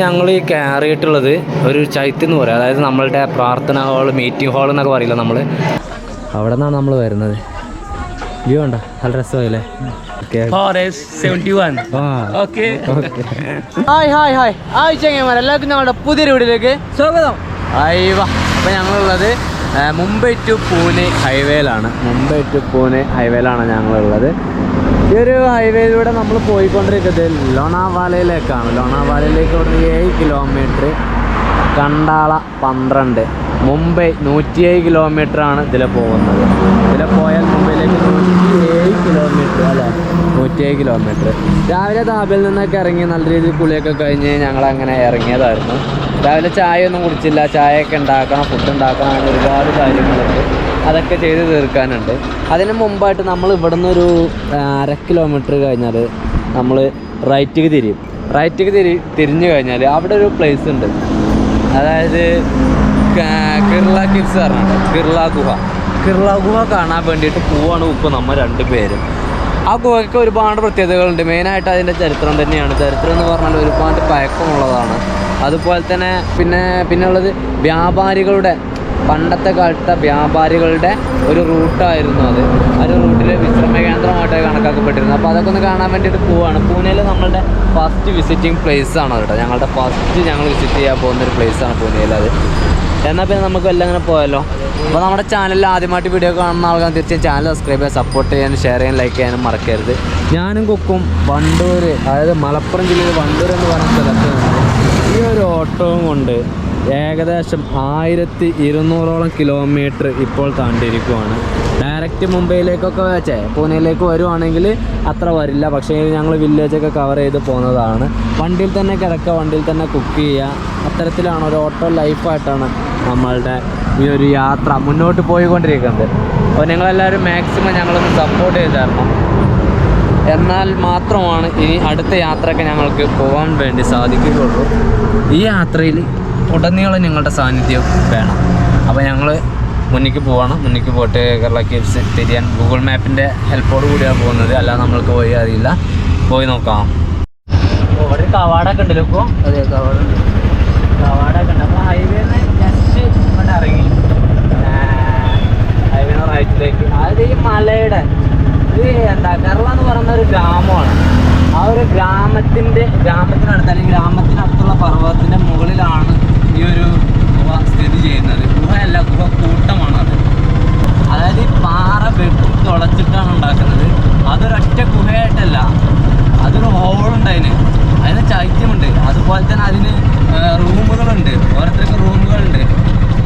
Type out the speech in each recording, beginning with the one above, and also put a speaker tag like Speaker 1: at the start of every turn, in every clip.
Speaker 1: ഞങ്ങൾ ഈ കയറിയിട്ടുള്ളത് ഒരു ചൈത്യം എന്ന് പറയാം അതായത് നമ്മളുടെ പ്രാർത്ഥന ഹാൾ മീറ്റിംഗ് ഹാൾ എന്നൊക്കെ പറയില്ല നമ്മൾ അവിടെ നിന്നാണ് നമ്മൾ വരുന്നത്. വ്യൂ ഉണ്ടോ നല്ല രസമായില്ലേ? Okay
Speaker 2: Forest 71.
Speaker 1: ആ.
Speaker 2: Okay.
Speaker 3: Hi hi hi hi ചെങ്ങന്മാർ എല്ലാവർക്കും ഞങ്ങളുടെ പുതിയൊരു വീടിലേക്ക് സ്വാഗതം. അയ്യവ അപ്പം ഞങ്ങളുള്ളത് മുംബൈ ടു പൂനെ ഹൈവേയിലാണ്. മുംബൈ ടു പൂനെ ഹൈവേയിലാണ് ഞങ്ങളുള്ളത്. ഈ ഒരു ഹൈവേയിലൂടെ നമ്മൾ പോയിക്കൊണ്ടിരിക്കുന്നത് ലോണാവാലയിലേക്കാണ്. ലോണാവാലയിലേക്ക് ഒരു ഏഴ് കിലോമീറ്റർ കണ്ടാള പന്ത്രണ്ട്. മുംബൈ നൂറ്റിയേഴ് കിലോമീറ്റർ ആണ് ഇതിൽ പോകുന്നത്. ഇതിൽ പോയാൽ മുംബൈയിലേക്ക് നൂറ്റി ഏഴ് കിലോമീറ്റർ അല്ലേ? നൂറ്റിയേഴ് കിലോമീറ്റർ രാവിലെ താപിൽ നിന്നൊക്കെ ഇറങ്ങി നല്ല രീതിയിൽ കുളിയൊക്കെ കഴിഞ്ഞ് ഞങ്ങൾ അങ്ങനെ ഇറങ്ങിയതായിരുന്നു. രാവിലെ ചായ ഒന്നും കുടിച്ചില്ല. ചായയൊക്കെ ഉണ്ടാക്കണം ഫുഡ് ഉണ്ടാക്കണം അങ്ങനെ ഒരുപാട് കാര്യങ്ങളുണ്ട്. അതൊക്കെ ചെയ്ത് തീർക്കാനുണ്ട്. അതിന് മുമ്പായിട്ട് നമ്മൾ ഇവിടുന്ന് ഒരു അര കിലോമീറ്റർ കഴിഞ്ഞാൽ നമ്മൾ റൈറ്റിക്ക് തിരിയും. റൈറ്റിക്ക് തിരി തിരിഞ്ഞു കഴിഞ്ഞാൽ അവിടെ ഒരു പ്ലേസ് ഉണ്ട്. അതായത് കിർള കിഡ്സ് പറഞ്ഞിട്ട് കിർള ഗുഹ. കിർള ഗുഹ കാണാൻ വേണ്ടിയിട്ട് പോവാണ് ഇപ്പോൾ നമ്മൾ രണ്ട് പേരും. ആ ഗുഹയ്ക്ക് ഒരുപാട് പ്രത്യേകതകളുണ്ട്. മെയിനായിട്ട് അതിന്റെ ചരിത്രം തന്നെയാണ്. ചരിത്രം എന്ന് പറഞ്ഞാൽ ഒരുപാട് പഴക്കമുള്ളതാണ്. അതുപോലെ തന്നെ പിന്നെ പിന്നെ ഉള്ളത് വ്യാപാരികളുടെ പണ്ടത്തെ കാലത്തെ വ്യാപാരികളുടെ ഒരു റൂട്ടായിരുന്നു അത്. ആ ഒരു റൂട്ടിൽ വിശ്രമ കേന്ദ്രമായിട്ട് കണക്കാക്കപ്പെട്ടിരുന്നു. അപ്പോൾ അതൊക്കെ ഒന്ന് കാണാൻ വേണ്ടിയിട്ട് പോവാണ്. പൂനെയിൽ നമ്മളുടെ ഫസ്റ്റ് വിസിറ്റിംഗ് പ്ലേസ് ആണ് കേട്ടോ. ഞങ്ങളുടെ ഫസ്റ്റ് ഞങ്ങൾ വിസിറ്റ് ചെയ്യാൻ പോകുന്ന ഒരു place ആണ് പൂനെയിൽ അത്. എന്നാൽ പിന്നെ നമുക്ക് എല്ലാം അങ്ങനെ പോയല്ലോ അപ്പോൾ നമ്മുടെ ചാനലിൽ ആദ്യമായിട്ട് വീഡിയോ കാണുന്ന ആൾക്കാർ തീർച്ചയായും ചാനൽ സബ്സ്ക്രൈബ് ചെയ്യാൻ സപ്പോർട്ട് ചെയ്യാനും ഷെയർ ചെയ്യാനും ലൈക്ക് ചെയ്യാനും മറക്കരുത്. ഞാനും കുക്കും വണ്ടൂർ അതായത് മലപ്പുറം ജില്ലയിൽ വണ്ടൂർ എന്ന് പറയുന്ന സ്ഥലത്ത് ഈ ഒരു ഓട്ടവും കൊണ്ട് ഏകദേശം ആയിരത്തി ഇരുന്നൂറോളം കിലോമീറ്റർ ഇപ്പോൾ താണ്ടിയിരിക്കുവാണ് ഡയറക്റ്റ് മുംബൈയിലേക്കൊക്കെ വെച്ചേ പൂനെയിലേക്ക് വരുവാണെങ്കിൽ അത്ര വരില്ല. പക്ഷേ ഞങ്ങൾ വില്ലേജൊക്കെ കവർ ചെയ്ത് പോകുന്നതാണ്. വണ്ടിയിൽ തന്നെ കിടക്കുക വണ്ടിയിൽ തന്നെ കുക്ക് ചെയ്യുക. അത്തരത്തിലാണ് ഒരു ഓട്ടോ ലൈഫായിട്ടാണ് നമ്മളുടെ ഈ ഒരു യാത്ര മുന്നോട്ട് പോയിക്കൊണ്ടിരിക്കുന്നത്. അപ്പോൾ നിങ്ങളെല്ലാവരും മാക്സിമം ഞങ്ങളൊന്ന് സപ്പോർട്ട് ചെയ്ത് തരണം. എന്നാൽ മാത്രമാണ് ഇനി അടുത്ത യാത്രയൊക്കെ ഞങ്ങൾക്ക് പോകാൻ വേണ്ടി സാധിക്കുകയുള്ളൂ. ഈ യാത്രയിൽ ഉടനീളം ഞങ്ങളുടെ സാന്നിധ്യം വേണം. അപ്പോൾ ഞങ്ങൾ മുന്നിക്ക് പോവാണ്. മുന്നിക്ക് പോയിട്ട് കേരള കേസ് തിരിയാൻ ഗൂഗിൾ മാപ്പിന്റെ ഹെൽപ്പോട് കൂടിയാണ് പോകുന്നത്. അല്ലാതെ നമ്മൾക്ക് പോയി അറിയില്ല. പോയി നോക്കാം. ഇവിടെ ഒരു കവാടൊക്കെ ഉണ്ടല്ലോ ഇപ്പോൾ അതെ കവാടുണ്ട്
Speaker 1: കവാടൊക്കെ ഉണ്ട്. അപ്പോൾ ഹൈവേന്ന് ജസ്റ്റ് ഇങ്ങോട്ട് ഇറങ്ങി. ഹൈവേന്ന് റൈറ്റിലേക്ക് അത് ഈ മലയുടെ ഇത് എന്താ കേരള എന്ന് പറയുന്ന ഒരു ഗ്രാമമാണ്. ആ ഒരു ഗ്രാമത്തിന്റെ ഗ്രാമത്തിനടുത്ത് അല്ലെങ്കിൽ ഗ്രാമത്തിനടുത്തുള്ള പർവതത്തിന്റെ മുകളിലാണ് ഈ ഒരു സ്ഥിതി ചെയ്യുന്നത് ഗുഹയല്ല ഗുഹ കൂട്ടമാണ് അത് അതായത് ഈ പാറ വെട്ടി തുളച്ചിട്ടാണ് ഉണ്ടാക്കുന്നത് അതൊരൊറ്റ ഗുഹയായിട്ടല്ല അതൊരു ഹോളുണ്ട് അതിന് അതിന് ചൈത്യമുണ്ട് അതുപോലെ തന്നെ അതിന് ആ, റൂമുകളുണ്ട് ഓരോരുത്തർക്ക് റൂമുകളുണ്ട്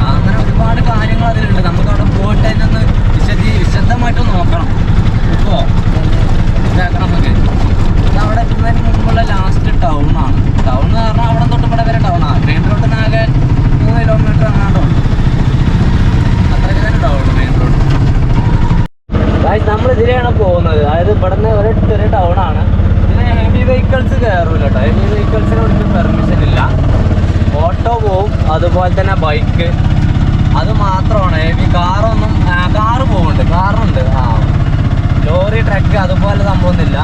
Speaker 1: അങ്ങനെ ഒരുപാട് കാര്യങ്ങൾ അതിലുണ്ട് നമുക്ക് അവിടെ പോയിട്ട് അതിനൊന്ന് വിശദീ വിശദമായിട്ട് നോക്കണം ഇപ്പോൾ ഇതാക്കണം നമുക്ക് ഇതവിടെ എത്തുന്നതിന് മുമ്പുള്ള ലാസ്റ്റ് ടൗണാണ് ടൗൺ എന്ന് പറഞ്ഞാൽ അവിടെ തൊട്ട് ഇവിടെ വരെ ടൗണാണ് മെയിൻ റോഡിൽ നിന്ന് ആകെ മൂന്ന് കിലോമീറ്റർ അങ്ങാണ്ടുള്ളൂ അത്രയ്ക്ക് തന്നെ ടൗൺ മെയിൻ റോഡ് നമ്മൾ ഇതിലെയാണ് പോകുന്നത് അതായത് ഇവിടുന്ന് ഒരു ചെറിയ ടൗൺ ആണ് ഇതിന് ഹെവി വെഹിക്കിൾസ് കയറൂല കേട്ടോ ഹെവി വെഹിക്കിൾസിന് ഒരിക്കലും പെർമിഷൻ ഇല്ല ഓട്ടോ പോവും അതുപോലെ തന്നെ ബൈക്ക് അത് മാത്രമാണ്. ഈ കാറൊന്നും കാറ് പോകുന്നുണ്ട് കാറുണ്ട് ആ. ലോറി ട്രക്ക് അതുപോലെ സംഭവമൊന്നുമില്ല.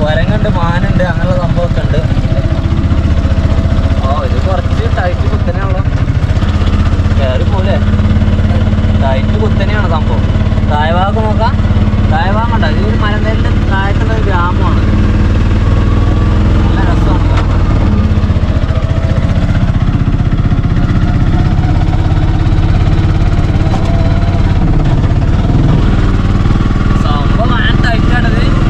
Speaker 1: കുരങ്ങുണ്ട് മാനുണ്ട് അങ്ങനെയുള്ള സംഭവമൊക്കെ ഉണ്ട്. ഓ ഇത് കുറച്ച് ടൈറ്റ് കുത്തനെയുള്ള കയറി പോലെ ടൈറ്റ് കുത്തനെയാണ് സംഭവം. താഴ്ഭാഗം നോക്കാം. താഴ്ഭാഗം ഇത് ഒരു മലനിരന്റെ താഴത്തുള്ള ഒരു ഗ്രാമമാണ് നല്ല രസമാണ് കാണാൻ. ഭയങ്കര ടൈറ്റാണിത്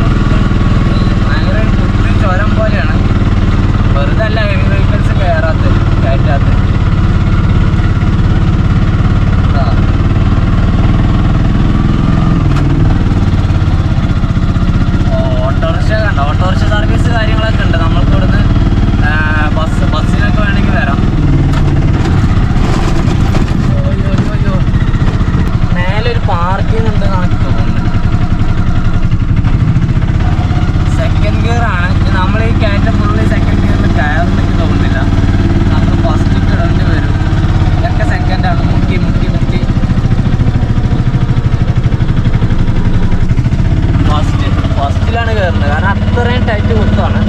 Speaker 1: കൊടുക്കുന്നുണ്ട് കാരണം അത്രയും ടൈറ്റ് കൊടുത്താണ്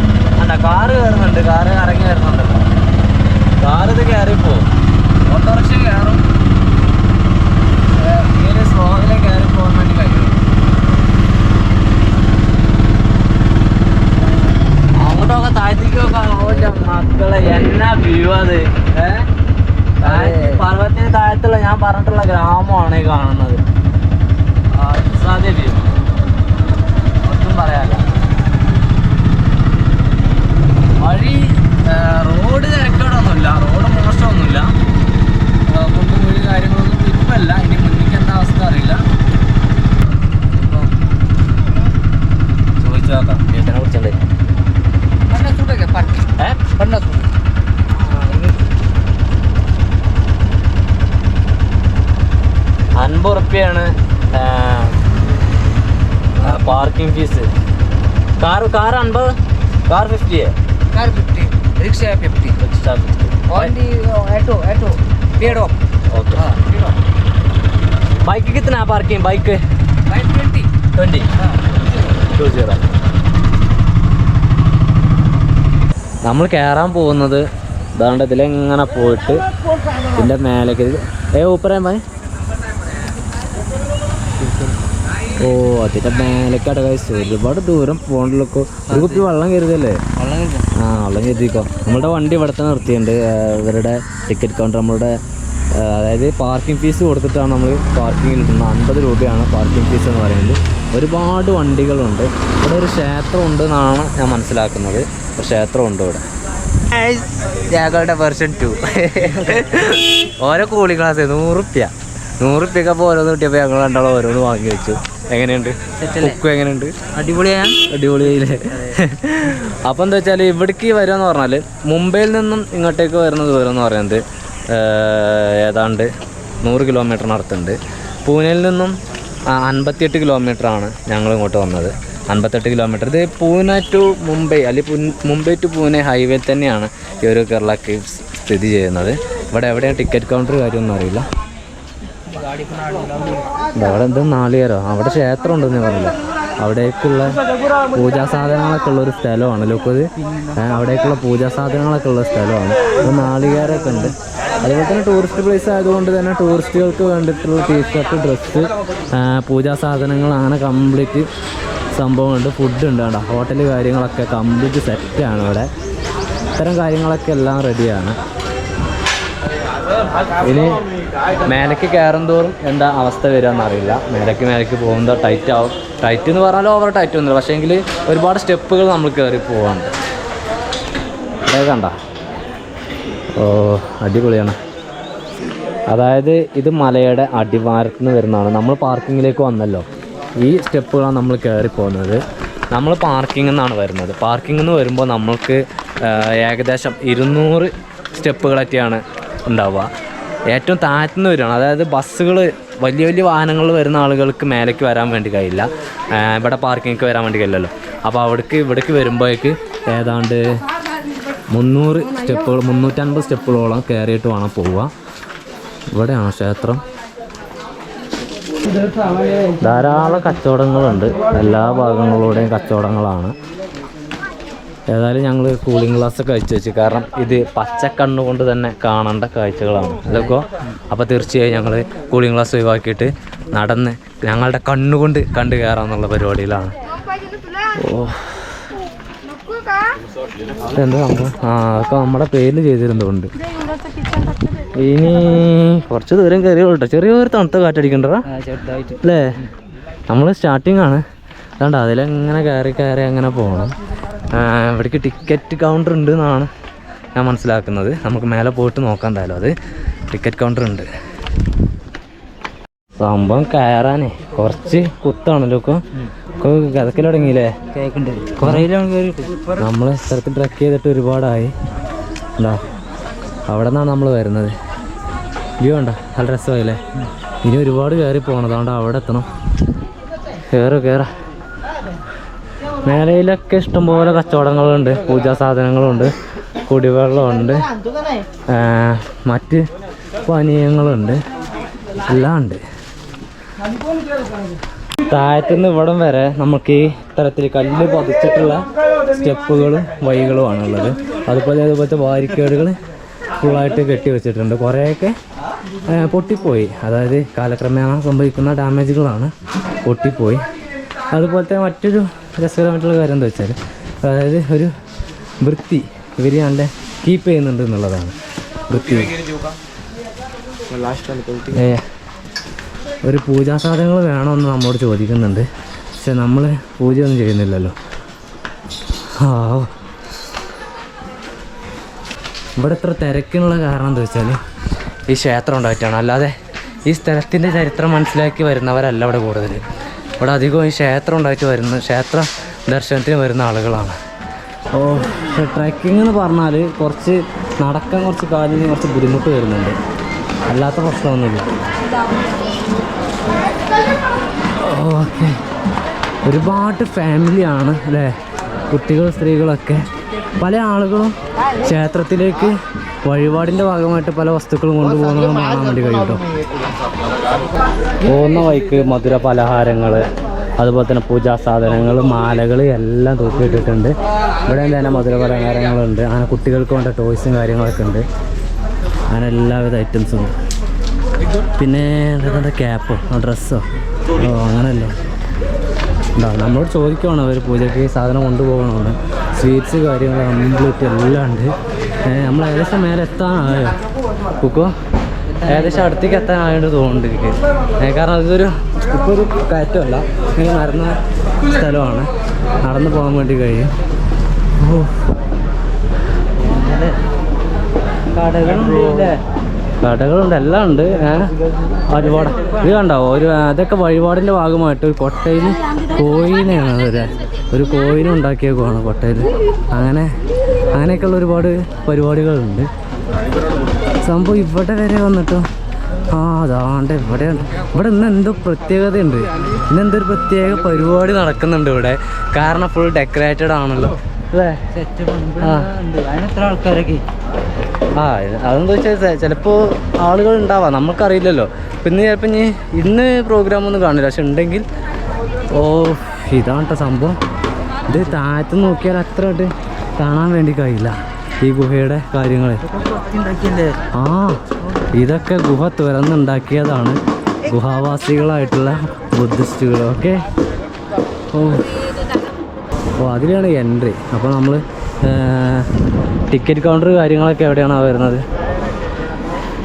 Speaker 1: അല്ല കാറ് കയറുന്നുണ്ട് കാറ് ഇറങ്ങി വരുന്നുണ്ട്. കാറ്
Speaker 3: ഇത് കയറിപ്പോ ഓട്ടോറിക്ഷ കയറും ഇങ്ങനെ കയറി പോകാൻ വേണ്ടി കഴിയും. അങ്ങോട്ടൊക്കെ താഴ്ത്തിക്കൊക്കെ ആവില്ല മക്കളെ. എന്നാ വ്യൂ അത്? പർവതത്തിന് താഴത്തുള്ള ഞാൻ പറഞ്ഞിട്ടുള്ള ഗ്രാമമാണ് ഈ കാണുന്നത്. സാധ്യ ഒന്നും പറയാല്ല വഴി റോഡ് തിരക്കേടൊന്നുമില്ല റോഡ് മോശമൊന്നുമില്ല. ആ, കുണ്ടും കുഴി കാര്യങ്ങളൊന്നും ഇപ്പല്ല ഇനി മുന്നിക്ക് എന്താ അവസ്ഥ അറിയില്ല. ചോദിച്ചു നോക്കാം. ചേട്ടനെ കുറിച്ചുണ്ട് ഏ? അൻപത് റുപ്യാണ് പാർക്കിംഗ് ഫീസ്. കാർ കാർ അൻപത് car fifty
Speaker 1: Car 50, rickshaw 50.
Speaker 3: Extra fifty
Speaker 1: Only uh, auto, auto, paid off.
Speaker 3: Okay
Speaker 1: हाँ, paid off.
Speaker 3: बाइक कितना है पार्किंग बाइक
Speaker 1: By 20.
Speaker 3: ट्वेंटी
Speaker 1: हाँ,
Speaker 3: ടു സീറോ നമ്മൾ കയറാൻ പോകുന്നത് ഇതാണ്ട് ഇതിലെങ്ങനെ പോയിട്ട് ഇതിൻ്റെ മേലേക്ക് ഏ ഊപ്പറേ ഭായ് ഓ അതിന്റെ മേലക്കാട് കഴിച്ചു ഒരുപാട് ദൂരം പോകണ്ടല്ലോ ഒരു കുപ്പി വെള്ളം കരുതല്ലേ? ആ വെള്ളം കരുതിക്കോ. നമ്മളുടെ വണ്ടി ഇവിടെ തന്നെ നിർത്തിയിട്ടുണ്ട്. ആ, ഇവരുടെ ടിക്കറ്റ് കൗണ്ടർ നമ്മളുടെ അതായത് പാർക്കിംഗ് ഫീസ് കൊടുത്തിട്ടാണ് നമ്മൾ പാർക്കിങ്ങിൽ ഇടുന്നത് അൻപത് രൂപയാണ് പാർക്കിംഗ് ഫീസ് എന്ന് പറയുന്നത്. ഒരുപാട് വണ്ടികളുണ്ട്. ഇവിടെ ഒരു ക്ഷേത്രം ഉണ്ട് എന്നാണ് ഞാൻ മനസ്സിലാക്കുന്നത്. ഒരു ക്ഷേത്രമുണ്ട് ഇവിടെ. ഞങ്ങളുടെ വെർഷൻ ടു ഓരോ കൂളി ക്ലാസ് നൂറുപ്യ നൂറുപ്യൊക്കെ അപ്പോൾ ഓരോന്ന് കിട്ടിയപ്പോൾ ഞങ്ങൾ രണ്ടാളും ഓരോന്ന് വാങ്ങി വെച്ചു. എങ്ങനെയുണ്ട്? കുക്കും എങ്ങനെയുണ്ട്?
Speaker 1: അടിപൊളിയാ.
Speaker 3: അടിപൊളിയായില്ലേ? അപ്പം എന്താ വെച്ചാൽ ഇവിടേക്ക് വരിക പറഞ്ഞാൽ മുംബൈയിൽ നിന്നും ഇങ്ങോട്ടേക്ക് വരുന്ന ദൂരം എന്ന് പറയുന്നത് ഏതാണ്ട് നൂറ് കിലോമീറ്ററിനടുത്തുണ്ട് പൂനെയിൽ നിന്നും അൻപത്തിയെട്ട് കിലോമീറ്റർ ആണ് ഞങ്ങൾ ഇങ്ങോട്ട് വന്നത്. അൻപത്തെട്ട് കിലോമീറ്റർ ഇത് പൂനെ ടു മുംബൈ അല്ലെങ്കിൽ മുംബൈ ടു പൂനെ ഹൈവേ തന്നെയാണ് ഈ ഒരു കേരള കേവ്സ് സ്ഥിതി ചെയ്യുന്നത്. ഇവിടെ എവിടെയാണ് ടിക്കറ്റ് കൗണ്ടർ കാര്യമൊന്നും അറിയില്ല. അവിടെ എന്തോ നാളികേരോ? അവിടെ ക്ഷേത്രം ഉണ്ടെന്ന് പറഞ്ഞില്ല? അവിടേക്കുള്ള പൂജാ സാധനങ്ങളൊക്കെ ഉള്ള ഒരു സ്ഥലമാണ് ലോക്കത് അവിടേക്കുള്ള പൂജാ സാധനങ്ങളൊക്കെ ഉള്ള സ്ഥലമാണ്. അപ്പോൾ ഉണ്ട്. അതുപോലെ തന്നെ ടൂറിസ്റ്റ് പ്ലേസ് ആയതുകൊണ്ട് തന്നെ ടൂറിസ്റ്റുകൾക്ക് വേണ്ടിയിട്ടുള്ള ടീഷർട്ട് ഡ്രസ്സ് പൂജാ സാധനങ്ങൾ അങ്ങനെ കംപ്ലീറ്റ് സംഭവമുണ്ട്. ഫുഡ് ഉണ്ട് കേട്ടോ. ഹോട്ടൽ കാര്യങ്ങളൊക്കെ കംപ്ലീറ്റ് സെറ്റാണ് ഇവിടെ. ഇത്തരം കാര്യങ്ങളൊക്കെ എല്ലാം റെഡിയാണ് ഇനി മേലക്ക് കയറും തോറും എന്താ അവസ്ഥ വരിക എന്നറിയില്ല മേലക്ക് മേലക്ക് പോകുമ്പോൾ ടൈറ്റ് ആവും. ടൈറ്റ് എന്ന് പറഞ്ഞാൽ ഓവർ ടൈറ്റ് ഒന്നുമില്ല. പക്ഷേ എങ്കിൽ ഒരുപാട് സ്റ്റെപ്പുകൾ നമ്മൾ കയറി പോവാണ്ട് അതേ കണ്ട? ഓ അടിപൊളിയാണ്. അതായത് ഇത് മലയുടെ അടിവാരത്ത് നിന്ന് വരുന്നതാണ്. നമ്മൾ പാർക്കിങ്ങിലേക്ക് വന്നല്ലോ. ഈ സ്റ്റെപ്പുകളാണ് നമ്മൾ കയറി പോകുന്നത്. നമ്മൾ പാർക്കിംഗ് എന്നാണ് വരുന്നത്. പാർക്കിംഗ് എന്ന് വരുമ്പോൾ നമ്മൾക്ക് ഏകദേശം ഇരുന്നൂറ് സ്റ്റെപ്പുകളൊക്കെയാണ് ഉണ്ടാവുക. ഏറ്റവും താഴ്ത്തുന്ന വരുവാണ് അതായത് ബസ്സുകൾ വലിയ വലിയ വാഹനങ്ങൾ വരുന്ന ആളുകൾക്ക് മേലേക്ക് വരാൻ വേണ്ടി കഴിയില്ല. ഇവിടെ പാർക്കിങ്ങിലേക്ക് വരാൻ വേണ്ടി കഴിയില്ലല്ലോ. അപ്പോൾ അവിടേക്ക് ഇവിടേക്ക് വരുമ്പോഴേക്ക് ഏതാണ്ട് മുന്നൂറ് സ്റ്റെപ്പുകൾ മുന്നൂറ്റൻപത് സ്റ്റെപ്പുകളോളം കയറിയിട്ട് വേണം പോവുക. ഇവിടെയാണ് ക്ഷേത്രം? ധാരാളം കച്ചവടങ്ങളുണ്ട്. എല്ലാ ഭാഗങ്ങളിലൂടെയും കച്ചവടങ്ങളാണ്. ഏതായാലും ഞങ്ങൾ കൂളിംഗ് ഗ്ലാസ് ഒക്കെ അയച്ചു വെച്ചു. കാരണം ഇത് പച്ചക്കണ്ണ് കൊണ്ട് തന്നെ കാണേണ്ട കാഴ്ചകളാണ്. അതൊക്കെ അപ്പോൾ തീർച്ചയായും ഞങ്ങൾ കൂളിംഗ് ഗ്ലാസ് ഒഴിവാക്കിയിട്ട് നടന്ന് ഞങ്ങളുടെ കണ്ണുകൊണ്ട് കണ്ടു കയറാമെന്നുള്ള പരിപാടിയിലാണ്. ഓ എന്താ സംഭവം? ആ അതൊക്കെ നമ്മുടെ പേരിൽ ചെയ്തിരുന്നതുകൊണ്ട്. ഇനി കുറച്ച് ദൂരം കയറിയോ കേട്ടോ ചെറിയൊരു തണുത്ത കാറ്റടിക്കണ്ടടാ? അല്ലേ? നമ്മൾ സ്റ്റാർട്ടിംഗ് ആണ്. അതുകൊണ്ട് അതിലെങ്ങനെ കയറി കയറി അങ്ങനെ പോകണം ഇവിടേക്ക് ടിക്കറ്റ് കൗണ്ടർ ഉണ്ട് എന്നാണ് ഞാൻ മനസ്സിലാക്കുന്നത്. നമുക്ക് മേലെ പോയിട്ട് നോക്കാം എന്തായാലും അത്. ടിക്കറ്റ് കൗണ്ടർ ഉണ്ട്. സംഭവം കയറാനേ. കുറച്ച് കുത്താണല്ലോ ഇപ്പൊ. കിതക്കൽ തുടങ്ങിയില്ലേ?
Speaker 1: കയറിയിട്ട്
Speaker 3: നമ്മൾ സ്ഥലത്ത് ട്രക്ക് ചെയ്തിട്ട് ഒരുപാടായി. എന്താ അവിടെ നിന്നാണ് നമ്മൾ വരുന്നത്. വ്യൂ ഉണ്ടോ നല്ല രസമായില്ലേ? ഇനി ഒരുപാട് കയറി പോകണം. അതുകൊണ്ട് അവിടെ എത്തണം. കയറുക കയറാം മേലയിലൊക്കെ ഇഷ്ടംപോലെ കച്ചവടങ്ങളുണ്ട്. പൂജാ സാധനങ്ങളുണ്ട്. കുടിവെള്ളമുണ്ട്. മറ്റ് പാനീയങ്ങളുണ്ട്. എല്ലാം ഉണ്ട്. താഴത്തുനിന്ന് ഇവിടം വരെ നമുക്ക് ഈ തരത്തിൽ കല്ല് പതിച്ചിട്ടുള്ള സ്റ്റെപ്പുകളും വഴികളുമാണ് ഉള്ളത് അതുപോലെ അതുപോലത്തെ വാരിക്കേടുകൾ ഫുള്ളായിട്ട് കെട്ടി വെച്ചിട്ടുണ്ട്. കുറേയൊക്കെ പൊട്ടിപ്പോയി. അതായത് കാലക്രമേണ സംഭവിക്കുന്ന ഡാമേജുകളാണ് പൊട്ടിപ്പോയി. അതുപോലത്തെ മറ്റൊരു രസകരമായിട്ടുള്ള കാര്യം എന്താ വെച്ചാൽ അതായത് ഒരു വൃത്തി ഇവർ കീപ്പ് ചെയ്യുന്നുണ്ട് എന്നുള്ളതാണ്. വൃത്തി. ഒരു പൂജാ സാധനങ്ങൾ വേണമെന്ന് നമ്മോട് ചോദിക്കുന്നുണ്ട്. പക്ഷെ നമ്മൾ പൂജ ഒന്നും ചെയ്യുന്നില്ലല്ലോ. ആ ഇവിടെ ഇത്ര തിരക്കിനുള്ള കാരണം എന്താ വെച്ചാൽ ഈ ക്ഷേത്രം ഉണ്ടായിട്ടാണ്. അല്ലാതെ ഈ സ്ഥലത്തിന്റെ ചരിത്രം മനസ്സിലാക്കി വരുന്നവരല്ല ഇവിടെ കൂടുതൽ ഇവിടെ അധികവും ക്ഷേത്രം ഉണ്ടായിട്ട് വരുന്ന ക്ഷേത്ര ദർശനത്തിന് വരുന്ന ആളുകളാണ്. ഓ ട്രക്കിംഗ് എന്ന് പറഞ്ഞാൽ കുറച്ച് നടക്കാൻ കുറച്ച് കാലിന് കുറച്ച് ബുദ്ധിമുട്ട് വരുന്നുണ്ട്. അല്ലാത്ത പ്രശ്നമൊന്നുമില്ല. ഓക്കെ. ഒരുപാട് ഫാമിലിയാണ് അല്ലേ? കുട്ടികൾ സ്ത്രീകളൊക്കെ. പല ആളുകളും ക്ഷേത്രത്തിലേക്ക് വഴിപാടിന്റെ ഭാഗമായിട്ട് പല വസ്തുക്കളും കൊണ്ടുപോകുന്നത് കാണാൻ വേണ്ടി കഴിയും കേട്ടോ. പോകുന്ന വഴിക്ക് മധുര പലഹാരങ്ങൾ അതുപോലെ തന്നെ പൂജാ സാധനങ്ങൾ മാലകൾ എല്ലാം തൂക്കിയിട്ടിട്ടുണ്ട്. ഇവിടെ തന്നെ മധുര പലഹാരങ്ങളുണ്ട്. അങ്ങനെ കുട്ടികൾക്ക് വേണ്ട ടോയ്സും കാര്യങ്ങളൊക്കെ ഉണ്ട്. അങ്ങനെ എല്ലാവിധ ഐറ്റംസും പിന്നെ എന്താ ക്യാപ്പോ ഡ്രസ്സോ ഓ അങ്ങനെയല്ലോ ഉണ്ടോ നമ്മളോട് ചോദിക്കുവാണ് അവർ പൂജയ്ക്ക് സാധനം കൊണ്ടുപോകണമെന്ന്. സ്വീറ്റ്സ് കാര്യങ്ങൾ കംപ്ലീറ്റ് എല്ലാം ഉണ്ട്. നമ്മൾ ഏകദേശം മേലെ എത്താനായോ? കുക്കോ ഏകദേശം അടുത്തേക്ക് എത്താനായിട്ട് തോന്നുന്നുണ്ട് കാരണം അതൊരു ഇപ്പോൾ ഒരു കയറ്റമല്ല. ഇങ്ങനെ നടന്ന സ്ഥലമാണ്. നടന്നു പോകാൻ വേണ്ടി കഴിയും. ഓ. കടകളുണ്ട് എല്ലാം ഉണ്ട്. ഒരുപാട്. ഇത് കണ്ടോ? ഒരു അതൊക്കെ വഴിപാടിന്റെ ഭാഗമായിട്ട് ഒരു കൊട്ടയിൽ കോയിനെയാണ് ഒരു ഒരു കോയിനെ ഉണ്ടാക്കിയേക്കുവാണ് കൊട്ടയിൽ അങ്ങനെ അങ്ങനെയൊക്കെയുള്ള ഒരുപാട് പരിപാടികളുണ്ട്. സംഭവം ഇവിടെ വരെ വന്നിട്ടോ ആ അതാണ്ട് ഇവിടെ ഇവിടെ ഇന്ന് എന്തോ പ്രത്യേകതയുണ്ട്. ഇന്ന് എന്തോ ഒരു പ്രത്യേക പരിപാടി നടക്കുന്നുണ്ട് ഇവിടെ. കാരണം ഫുൾ ഡെക്കറേറ്റഡ് ആണല്ലോ. അല്ലേ?
Speaker 2: ആൾക്കാരൊക്കെ
Speaker 3: ആ അതെന്താ വെച്ചാൽ ചിലപ്പോൾ ആളുകൾ ഉണ്ടാവാം. നമുക്കറിയില്ലല്ലോ പിന്നെ ചിലപ്പോൾ ഇനി ഇന്ന് പ്രോഗ്രാം ഒന്നും കാണില്ല. പക്ഷെ ഉണ്ടെങ്കിൽ ഓ ഇതാണ് സംഭവം. ഇത് താഴത്ത് നോക്കിയാൽ അത്ര കാണാൻ വേണ്ടി കഴിയില്ല. ഈ ഗുഹയുടെ കാര്യങ്ങൾ ആ ഇതൊക്കെ ഗുഹ തുറന്നുണ്ടാക്കിയതാണ്. ഗുഹാവാസികളായിട്ടുള്ള ബുദ്ധിസ്റ്റുകൾ ഓക്കെ? ഓ. ഓ അതിലാണ് എൻട്രി. അപ്പോൾ നമ്മൾ ടിക്കറ്റ് കൗണ്ടർ കാര്യങ്ങളൊക്കെ എവിടെയാണ് വരുന്നത്?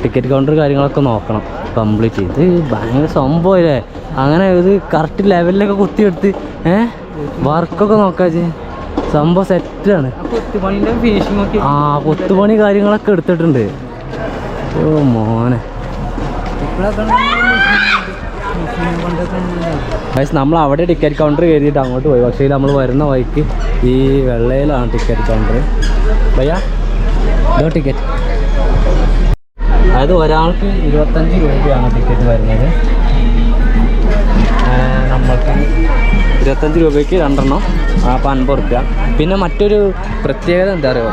Speaker 3: ടിക്കറ്റ് കൗണ്ടർ കാര്യങ്ങളൊക്കെ നോക്കണം. കംപ്ലീറ്റ് ഇത് ഭയങ്കര സംഭവമല്ലേ അങ്ങനെ ഇത് കറക്റ്റ് ലെവലിലൊക്കെ കുത്തിയെടുത്ത് ഏഹ് വർക്കൊക്കെ നോക്കാച്ചേ സംഭവം സെറ്റാണ് ആ കൊത്തുപണി കാര്യങ്ങളൊക്കെ എടുത്തിട്ടുണ്ട്. ഓ മോനെ. നമ്മൾ അവിടെ ടിക്കറ്റ് കൗണ്ടർ കയറിയിട്ട് അങ്ങോട്ട് പോയി. പക്ഷേ നമ്മൾ വരുന്ന വഴിക്ക് ഈ വെള്ളയിലാണ് ടിക്കറ്റ് കൗണ്ടർ ഭയ്യ ഇതോ ടിക്കറ്റ് അതായത് ഒരാൾക്ക് ഇരുപത്തഞ്ച് രൂപയാണ് ടിക്കറ്റ് വരുന്നത്. ഇരുപത്തഞ്ച് രൂപയ്ക്ക് രണ്ടെണ്ണം അപ്പോൾ അൻപത് റുപ്യ പിന്നെ മറ്റൊരു പ്രത്യേകത എന്താ പറയുക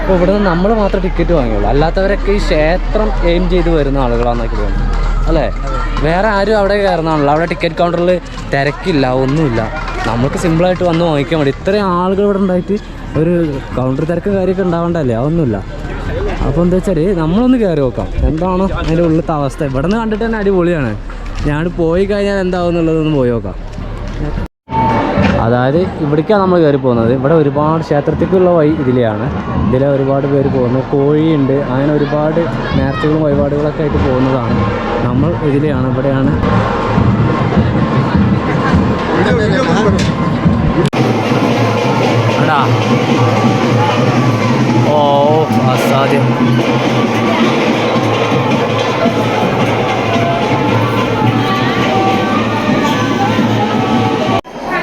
Speaker 3: ഇപ്പോൾ ഇവിടെ നിന്ന് നമ്മൾ മാത്രം ടിക്കറ്റ് വാങ്ങിയുള്ളൂ. അല്ലാത്തവരൊക്കെ ഈ ക്ഷേത്രം എയിം ചെയ്ത് വരുന്ന ആളുകളാണെന്നൊക്കെ തോന്നുന്നു. അല്ലേ? വേറെ ആരും അവിടെ കയറുന്നതാണല്ലോ. അവിടെ ടിക്കറ്റ് കൗണ്ടറിൽ തിരക്കില്ല ഒന്നുമില്ല. നമുക്ക് സിമ്പിളായിട്ട് വന്ന് വാങ്ങിക്കാൻ വേണ്ടി. ഇത്രയും ആളുകൾ ഇവിടെ ഉണ്ടായിട്ട് ഒരു കൗണ്ടർ തിരക്ക് കാര്യമൊക്കെ ഉണ്ടാവേണ്ടല്ലേ? അതൊന്നുമില്ല. അപ്പോൾ എന്താ വെച്ചാൽ നമ്മളൊന്ന് കയറി നോക്കാം. എന്താണോ അതിന്റെ ഉള്ളിലത്തെ അവസ്ഥ? ഇവിടെ നിന്ന് കണ്ടിട്ട് തന്നെ അടിപൊളിയാണ്. ഞാൻ പോയി കഴിഞ്ഞാൽ എന്താവും എന്നുള്ളതൊന്ന് പോയി നോക്കാം. അതായത് ഇവിടേക്കാണ് നമ്മൾ കയറി പോകുന്നത്. ഇവിടെ ഒരുപാട് ക്ഷേത്രത്തിലേക്കുള്ള വഴി ഇതിലെയാണ്. ഇതിലെ ഒരുപാട് പേര് പോകുന്നു. കോഴിയുണ്ട്. അങ്ങനെ ഒരുപാട് നേർച്ചകളും വഴിപാടുകളൊക്കെ ആയിട്ട് പോകുന്നതാണ്. നമ്മൾ ഇതിലെയാണ്. ഇവിടെയാണ്. ഓ അസാധ്യം.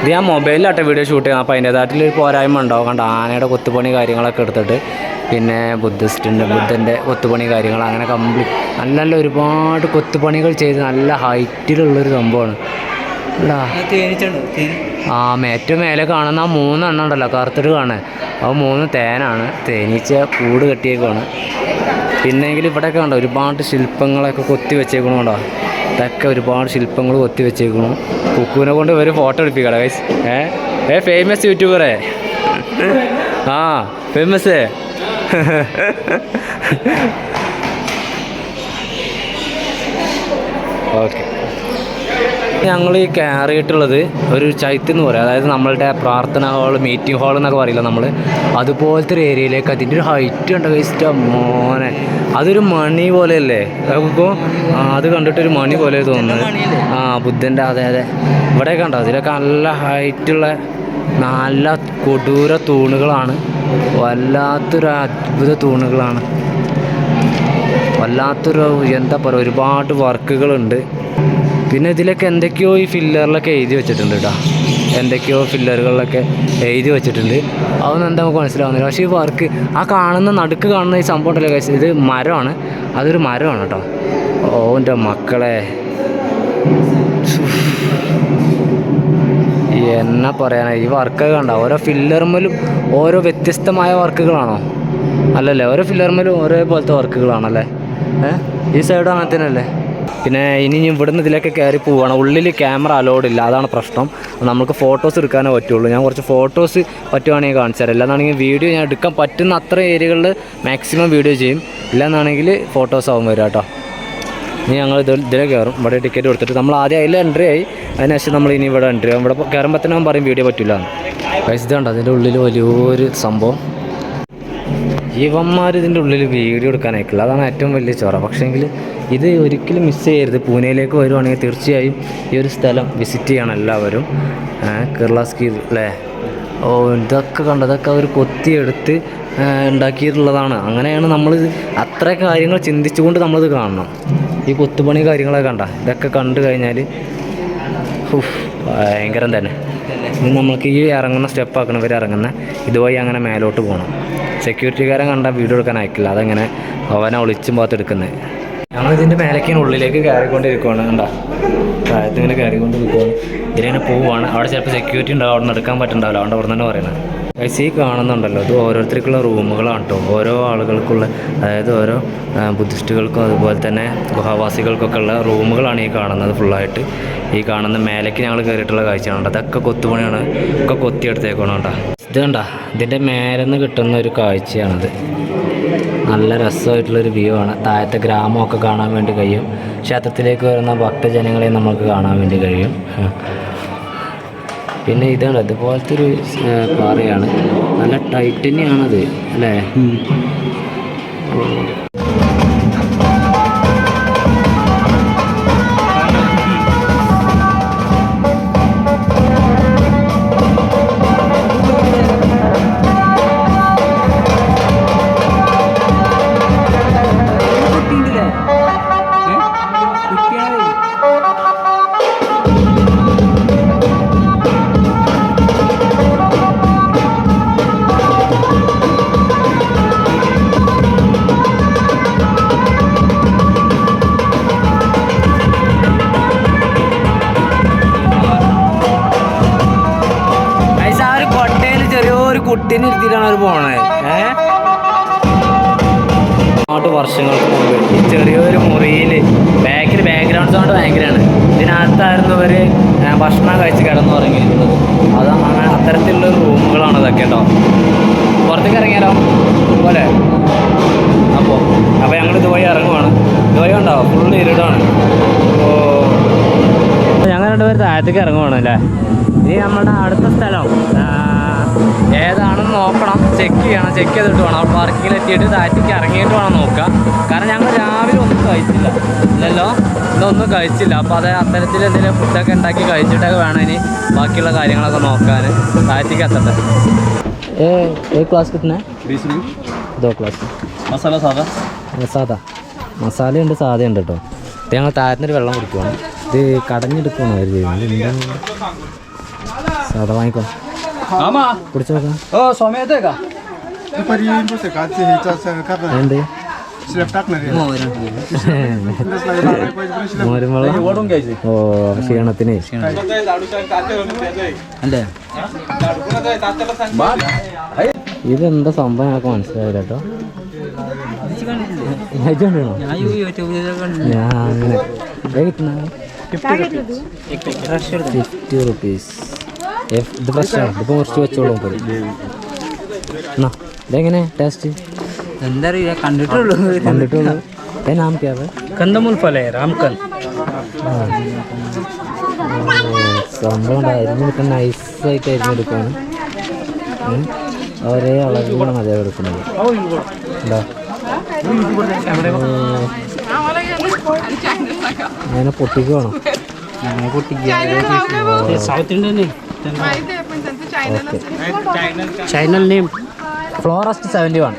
Speaker 3: ഇത് ഞാൻ മൊബൈലിലാട്ടെ വീഡിയോ ഷൂട്ട് ചെയ്യാം അപ്പോൾ അതിന്റേതായിട്ടുള്ള ഒരു പോരായ്മ ഉണ്ടാവും. കണ്ട? ആനയുടെ കൊത്തുപണി കാര്യങ്ങളൊക്കെ എടുത്തിട്ട് പിന്നെ ബുദ്ധിസ്റ്റിന്റെ ബുദ്ധന്റെ കൊത്തുപണി കാര്യങ്ങൾ അങ്ങനെ കംപ്ലീറ്റ് നല്ല നല്ല ഒരുപാട് കൊത്തുപണികൾ ചെയ്ത് നല്ല ഹൈറ്റിലുള്ളൊരു സംഭവമാണ്. ആ ഏറ്റവും മേലെ കാണുന്ന ആ മൂന്നെണ്ണം ഉണ്ടല്ലോ കറുത്തിട്ട് കാണേ അത് മൂന്ന് തേനാണ്. തേനീച്ച കൂട് കെട്ടിയേക്കാണ് പിന്നെങ്കിൽ ഇവിടെയൊക്കെ ഉണ്ടോ ഒരുപാട് ശില്പങ്ങളൊക്കെ കൊത്തി വെച്ചേക്കണു കണ്ടോ? ഇതൊക്കെ ഒരുപാട് ശില്പങ്ങൾ കൊത്തി വെച്ചേക്കണു കുക്കുവിനെ കൊണ്ട് ഒരു ഫോട്ടോ എടുപ്പിക്കട ഗൈസ് ഏ? ഏ ഫേമസ് യൂട്യൂബറേ ആ ഫേമസ് ഓക്കെ. ഞങ്ങൾ ഈ കയറിയിട്ടുള്ളത് ഒരു ചൈത്ത് എന്ന് പറയും. അതായത് നമ്മളുടെ പ്രാർത്ഥന ഹാൾ മീറ്റിംഗ് ഹാൾ എന്നൊക്കെ പറയില്ല നമ്മൾ അതുപോലത്തെ ഒരു ഏരിയയിലേക്ക് അതിന്റെ ഒരു ഹൈറ്റ് ഉണ്ട് കഴിച്ചിട്ട് മോനെ. അതൊരു മണി പോലെയല്ലേ? അപ്പോൾ അത് കണ്ടിട്ടൊരു മണി പോലെ തോന്നുന്നു. ആ ബുദ്ധന്റെ അതെ അതെ. ഇവിടെ കണ്ടോ? അതിലൊക്കെ നല്ല ഹൈറ്റുള്ള നല്ല കൊടൂര തൂണുകളാണ്. വല്ലാത്തൊരു അത്ഭുത തൂണുകളാണ്. വല്ലാത്തൊരു എന്താ പറയുക ഒരുപാട് വർക്കുകളുണ്ട്. പിന്നെ ഇതിലൊക്കെ എന്തൊക്കെയോ ഈ ഫില്ലറിലൊക്കെ എഴുതി വെച്ചിട്ടുണ്ട് കേട്ടോ എന്തൊക്കെയോ ഫില്ലറുകളിലൊക്കെ എഴുതി വെച്ചിട്ടുണ്ട്. അതൊന്നും എന്താ നമുക്ക് മനസ്സിലാവുന്നില്ല. പക്ഷേ ഈ വർക്ക് ആ കാണുന്ന നടുക്ക് കാണുന്ന ഈ സംഭവം ഉണ്ടല്ലോ കഴിച്ചത് ഇത് മരമാണ്. അതൊരു മരമാണ് കേട്ടോ. ഓ എന്റെ മക്കളെ. എന്നാ പറയാനാ ഈ വർക്കൊക്കെ കണ്ട? ഓരോ ഫില്ലർമലും ഓരോ വ്യത്യസ്തമായ വർക്കുകളാണോ അല്ലല്ലേ? ഓരോ ഫില്ലർമലും ഓരോ പോലത്തെ വർക്കുകളാണല്ലേ ഏഹ് ഈ സൈഡും അങ്ങനെ തന്നെയല്ലേ പിന്നെ ഇനി ഇവിടുന്ന് ഇതിലേക്ക് കയറി പോവുകയാണ് ഉള്ളിൽ ക്യാമറ അലോഡ് ഇല്ല. അതാണ് പ്രശ്നം. നമുക്ക് ഫോട്ടോസ് എടുക്കാനേ പറ്റുള്ളൂ. ഞാൻ കുറച്ച് ഫോട്ടോസ് പറ്റുവാണെങ്കിൽ കാണിച്ചു തരാം. അല്ലാന്നാണെങ്കിൽ വീഡിയോ ഞാൻ എടുക്കാൻ പറ്റുന്ന അത്ര ഏരിയകളിൽ മാക്സിമം വീഡിയോ ചെയ്യും. ഇല്ലാന്നാണെങ്കിൽ ഫോട്ടോസ് ആവും വരിക കേട്ടോ ഇനി ഞങ്ങൾ ഇത് ഇതിലേ കയറും. ഇവിടെ ടിക്കറ്റ് കൊടുത്തിട്ട് നമ്മൾ ആദ്യം അതിൽ എൻട്രി ആയി. അതിനുശേഷം നമ്മൾ ഇനി ഇവിടെ എൻട്രി ആവും. ഇവിടെ കയറുമ്പോൾ തന്നെ പറയും വീഡിയോ പറ്റില്ല പൈസ ഇതുണ്ട്? അതിന്റെ ഉള്ളിൽ വലിയൊരു സംഭവം. ഇവന്മാർ ഇതിന്റെ ഉള്ളിൽ വീഡിയോ എടുക്കാൻ അയക്കില്ല അതാണ് ഏറ്റവും വലിയ ചോറ. പക്ഷേങ്കിൽ ഇത് ഒരിക്കലും മിസ് ചെയ്യരുത്. പൂനെയിലേക്ക് വരുവാണെങ്കിൽ തീർച്ചയായും ഈ ഒരു സ്ഥലം വിസിറ്റ് ചെയ്യണം എല്ലാവരും. കിർലാസ്കി അല്ലേ ഓ ഇതൊക്കെ കണ്ട? ഇതൊക്കെ അവർ കൊത്തിയെടുത്ത് ഉണ്ടാക്കിയിട്ടുള്ളതാണ്. അങ്ങനെയാണ് നമ്മൾ അത്ര കാര്യങ്ങൾ ചിന്തിച്ചുകൊണ്ട് നമ്മളിത് കാണണം. ഈ കൊത്തുപണി കാര്യങ്ങളൊക്കെ കണ്ട? ഇതൊക്കെ കണ്ടു കഴിഞ്ഞാൽ ഭയങ്കരം തന്നെ. ഇനി നമ്മൾക്ക് ഈ ഇറങ്ങുന്ന സ്റ്റെപ്പ് ആക്കണം. ഇവർ ഇറങ്ങുന്ന ഇതുവഴി അങ്ങനെ മേലോട്ട് പോകണം സെക്യൂരിറ്റിക്കാരൻ കണ്ട വീഡിയോ എടുക്കാൻ അയക്കില്ല. അതങ്ങനെ അവനെ ഒളിച്ചും ഭാഗത്ത് ഇതിന്റെ മേലേക്കാണ് ഉള്ളിലേക്ക് കയറിക്കൊണ്ടിരിക്കുവാണ്. കണ്ടാ? താഴത്ത് ഇങ്ങനെ കയറിക്കൊണ്ടിരിക്കുവാണ്. ഇതിലിങ്ങനെ പോവുകയാണ് അവിടെ ചിലപ്പോൾ സെക്യൂരിറ്റി ഉണ്ടാവും. അവിടെ നിന്ന് എടുക്കാൻ പറ്റുന്നുണ്ടാവില്ല അതുകൊണ്ട് അവിടെ തന്നെ പറയുന്നത്. ഗൈസ് ഈ കാണുന്നുണ്ടല്ലോ. ഇത് ഓരോരുത്തർക്കുള്ള റൂമുകളാണ് കേട്ടോ ഓരോ ആളുകൾക്കുള്ള അതായത് ഓരോ ബുദ്ധിസ്റ്റുകൾക്കും അതുപോലെ തന്നെ ഗുഹാവാസികൾക്കൊക്കെ ഉള്ള റൂമുകളാണ് ഈ കാണുന്നത് ഫുള്ളായിട്ട്. ഈ കാണുന്ന മേലേക്ക് ഞങ്ങൾ കയറിയിട്ടുള്ള കാഴ്ചയാണ് കേട്ടോ അതൊക്കെ കൊത്തുപണിയാണ്. ഒക്കെ കൊത്തിയെടുത്തേക്കണം കേട്ടോ ഇത് കണ്ട? ഇതിന്റെ മേലെന്ന് കിട്ടുന്ന ഒരു കാഴ്ചയാണിത്. നല്ല രസമായിട്ടുള്ളൊരു വ്യൂ ആണ്. താഴത്തെ ഗ്രാമമൊക്കെ കാണാൻ വേണ്ടി കഴിയും. ക്ഷേത്രത്തിലേക്ക് വരുന്ന ഭക്തജനങ്ങളെ നമുക്ക് കാണാൻ വേണ്ടി കഴിയും. പിന്നെ ഇതാണ് ഇതുപോലത്തെ ഒരു പാറയാണ്. നല്ല ടൈറ്റന്യാണത് അല്ലേ? കുട്ടീനെ ഫോണേ അങ്ങോട്ട് വർഷങ്ങൾക്ക് മുമ്പ് ഈ ചെറിയൊരു മുറിയിൽ ബാക്കിൽ ബാക്ക്ഗ്രൗണ്ട് സൗണ്ട് ഭയങ്കരമാണ് ഇതിനകത്തായിരുന്നു ഇവർ ഭക്ഷണം കഴിച്ച് കിടന്നുറങ്ങിയിരുന്നത്. അത് അങ്ങനെ അത്തരത്തിലുള്ള റൂമുകളാണ് ഇതൊക്കെ കേട്ടോ. പുറത്തേക്ക് ഇറങ്ങിയാലോ? പോലെ. അപ്പോൾ അപ്പോൾ ഞങ്ങൾ ദുബായി ഇറങ്ങുവാണ്. ദുബായി ഉണ്ടാവും ഫുള്ള് ഇരുടാണ്. ഓ ഞങ്ങൾ രണ്ടുപേർ താഴത്തേക്ക് ഇറങ്ങുവാണ് അല്ലേ? ഇനി നമ്മുടെ അടുത്ത സ്ഥലം ഏതാണെന്ന് നോക്കണം. ചെക്ക് ചെയ്യണം. ചെക്ക് ചെയ്തിട്ട് വേണം. അവിടെ പാർക്കിങ്ങിൽ എത്തിയിട്ട് താറ്റിക്ക് ഇറങ്ങിയിട്ട് വേണം നോക്കുക കാരണം ഞങ്ങൾ രാവിലെ ഒന്നും കഴിച്ചില്ല. ഇല്ലല്ലോ? ഇതൊന്നും കഴിച്ചില്ല. അപ്പോൾ അത് അത്തരത്തിൽ എന്തെങ്കിലും ഫുഡൊക്കെ ഉണ്ടാക്കി കഴിച്ചിട്ടൊക്കെ വേണം ഇനി ബാക്കിയുള്ള കാര്യങ്ങളൊക്കെ നോക്കാൻ. താറ്റിക്ക് എത്തട്ടെ ഏ ഏ ക്ലാസ് കിട്ടുന്നേ? ഇതോ ക്ലാസ്
Speaker 1: മസാല സാധാ?
Speaker 3: സാധാ. മസാലയുണ്ട് സാധയുണ്ട് കേട്ടോ. ഇത് ഞങ്ങൾ താരത്തിനൊരു വെള്ളം കുടിക്കുവാണ്. ഇത് കടഞ്ഞെടുക്കുവാണ് അവർ ചെയ്യുന്നത്. സാധാ വാങ്ങിക്കോ.
Speaker 1: आमा
Speaker 3: കുടിച്ചു നോക്കാം
Speaker 1: ओ स्वामी येते का
Speaker 4: Iparyin po sa katsi hita sa karna.
Speaker 3: എന്ത്
Speaker 4: Sila tak na rin. Tapos lang yung mga pwede rin sila.
Speaker 3: മോരും വെള്ളം
Speaker 1: ओढून घ्यायचे
Speaker 3: ഓ ക്ഷീണത്തിന്
Speaker 2: അല്ലേ
Speaker 3: ഇതെന്താ സംഭവം ഞങ്ങൾക്ക് മനസ്സിലായില്ല കേട്ടോ കഴിച്ചോണ്ടിരുന്നോ
Speaker 2: ഞാൻ യൂട്യൂബിലൊക്കെ കണ്ടു
Speaker 3: ഞാൻ അങ്ങനെ ഇത് കിട്ടുന്ന ഫിഫ്റ്റി റുപ്പീസ് ഇത് ഫ്രഷാണ് ഇതിപ്പോൾ മുറിച്ച് വെച്ചോളൂ പോയി എന്നാ ഇതെങ്ങനെ ടേസ്റ്റ്
Speaker 2: എന്താ അറിയില്ല കണ്ടിട്ടുള്ളൂ.
Speaker 3: കണ്ടിട്ടുള്ളൂ. ഏ നാം ക്യാ
Speaker 2: കന്തമുൽ ഫല രാംകൻ
Speaker 3: സംഭവം നൈസായിട്ട്. ഒരേ അളവിലാണ് അതേ എടുക്കുന്നത്. ഉണ്ടോ അങ്ങനെ പൊട്ടിക്കുവാണോ? South Indian channel name Forest seventy one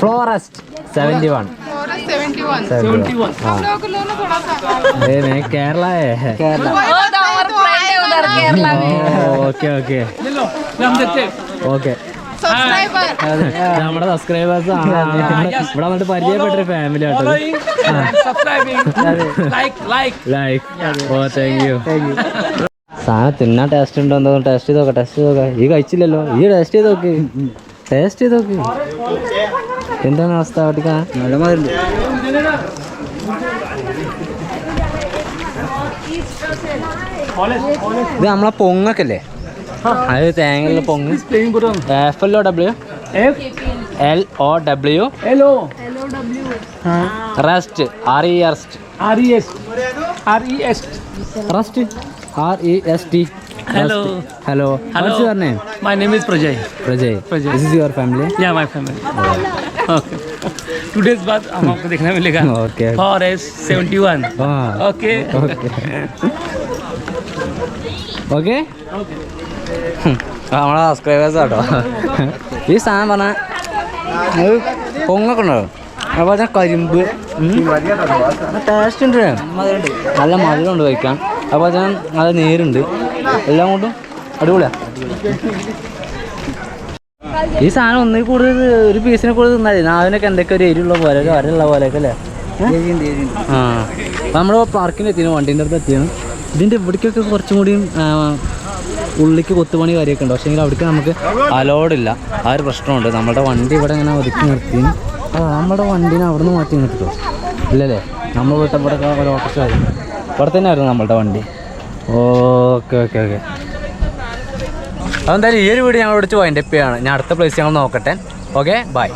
Speaker 3: Forest seventy one നമ്മുടെ സബ്സ്ക്രൈബേഴ്സ് ആണ്. ഇവിടെ വന്നിട്ട് പരിചയപ്പെട്ടൊരു family auto. Like oh thank you സാധനം തിന്നാൻ ടേസ്റ്റ് ഉണ്ടോ എന്തോ ടേസ്റ്റ് ചെയ്ത് നോക്കാം ടേസ്റ്റ് ചെയ്ത് നോക്കാം. ഈ കഴിച്ചില്ലല്ലോ. ഈ ടേസ്റ്റ് ചെയ്ത് നോക്ക്. ടേസ്റ്റ് ചെയ്ത് നോക്ക്. എന്താണ് അവസ്ഥ അവിടെ
Speaker 2: നല്ല മാതിരി
Speaker 3: ഇത് നമ്മളെ പൊങ്ങക്കല്ലേ? അത് തേങ്ങയുള്ള പൊങ്ങ്. F L O W L O W
Speaker 2: L
Speaker 3: O rest R E
Speaker 2: rest R E S R E
Speaker 3: S rest R E S T
Speaker 2: Hello.
Speaker 3: Hello
Speaker 2: Hello.
Speaker 3: Your name
Speaker 2: my name is Prajay
Speaker 3: Prajay
Speaker 2: Prajay.
Speaker 3: This is your family
Speaker 2: yeah my family okay two days बाद हम आपको देखने मिलेगा
Speaker 3: Okay.
Speaker 2: For S seventy one
Speaker 3: ആ
Speaker 2: okay
Speaker 3: okay നമ്മളെ subscribers കേട്ടോ ഈ സാധനം പറഞ്ഞാൽ അത് പൊങ്ങൊക്കെ ഉണ്ടോ അതുപോലെ തന്നെ കരിമ്പ് ടേസ്റ്റ് ഉണ്ട് നല്ല മധുരമുണ്ട് കഴിക്കാൻ അതുപോലെ ഞാൻ നല്ല നേരുണ്ട്. എല്ലാം കൊണ്ടും അടിപൊളിയാ. ഈ സാധനം ഒന്നിൽ കൂടുതൽ ഒരു പീസിനെ കൂടുതൽ തിന്നാലേ നാവിനൊക്കെ എന്തൊക്കെ ഒരു എരിയുള്ള പോലെ വരയുള്ള പോലെയൊക്കെ അല്ലേ? ആ. നമ്മൾ പാർക്കിന്റെ എത്തിയാണ് വണ്ടീന്റെ അടുത്ത് എത്തിയാണ് ഇതിന്റെ ഇവിടേക്കൊക്കെ കുറച്ചും കൂടിയും ഉള്ളിക്ക് കൊത്തുപണി കാര്യമൊക്കെ ഉണ്ട്. പക്ഷേ അവിടേക്ക് നമുക്ക് അലോഡില്ല ആ ഒരു പ്രശ്നമുണ്ട്. നമ്മുടെ വണ്ടി ഇവിടെ ഇങ്ങനെ ഒതുക്കി നിർത്തി. നമ്മുടെ വണ്ടീനെ അവിടെ നിന്ന് മാറ്റി നിർത്തിട്ടോ. ഇല്ലല്ലേ? നമ്മൾ ഇവിടെ ഒരു ഓട്ടോസ് ആയി. ഇവിടെ തന്നെ ആയിരുന്നു നമ്മളുടെ വണ്ടി. Okay okay okay. അതെന്തായാലും ഈ ഒരു വീഡിയോ ഞങ്ങൾ വിളിച്ച് വൈൻഡപ്പ് ചെയ്യാണ് ഞാൻ അടുത്ത പ്ലേസ് ഞങ്ങൾ നോക്കട്ടെ. Okay bye